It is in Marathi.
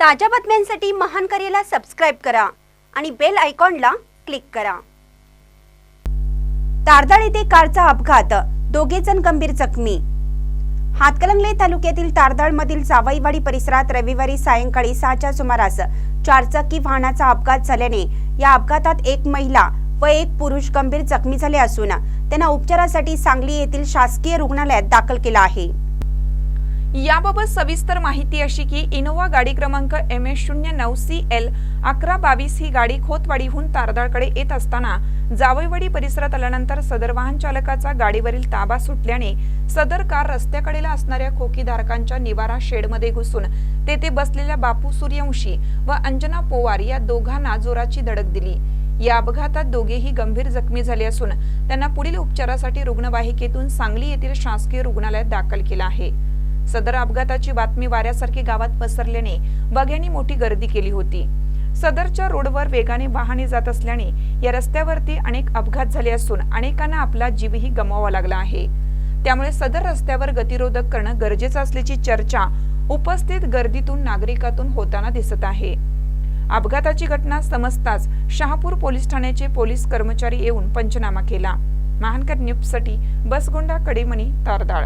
ताज्या बातम्यांसाठी महान करेला सबस्क्राईब करा आणि बेल आयकॉनला क्लिक करा. तारदाळ येथे कारचा अपघात. दोघे जण गंभीर जखमी. हातकलंगले तालुक्यातील तारदाळमधील जावाईवाडी परिसरात रविवारी सायंकाळी सहाच्या सुमारास चारचाकी वाहनाचा अपघात झाल्याने या अपघातात एक महिला व एक पुरुष गंभीर जखमी झाले असून त्यांना उपचारासाठी सांगली येथील शासकीय रुग्णालयात दाखल केला आहे. याबाबत सविस्तर माहिती अशी की इनोवा गाडी क्रमांक एम एस शून्य नऊ सी एल अकरा बावीस ही गाडी खोतवाडीहून तारदाळकडे येत असताना जावईवाडी परिसरात आल्यानंतर सदर वाहन चालकाचा गाडीवरील ताबा सुटल्याने सदर कार रस्त्याकडेला असणाऱ्या खोकीधारकांच्या निवारा शेडमध्ये घुसून तेथे बसलेल्या बापू सूर्यवंशी व अंजना पोवार या दोघांना जोराची धडक दिली. या अपघातात दोघेही गंभीर जखमी झाले असून त्यांना पुढील उपचारासाठी रुग्णवाहिकेतून सांगली येथील शासकीय रुग्णालयात दाखल केलं आहे. सदर अपघाताची बातमी वाऱ्यासारखी गावात पसरल्याने बघ्यांनी मोठी गर्दी केली होती. सदरच्या रोडवर वेगाने वाहने जात असल्याने या रस्त्यावरती अनेक अपघात झाले असून अनेकांना आपला जीवही गमवावा लागला आहे. त्यामुळे सदर रस्त्यावर गतिरोधक करणं गरजेचं असल्याची चर्चा उपस्थित गर्दीतून नागरिकातून होताना दिसत आहे. अपघाताची घटना समजताच शहापूर पोलीस ठाण्याचे पोलीस कर्मचारी येऊन पंचनामा केला. महानकर न्यूजसाठी बसगोंडा कडेमणी तारदाळ.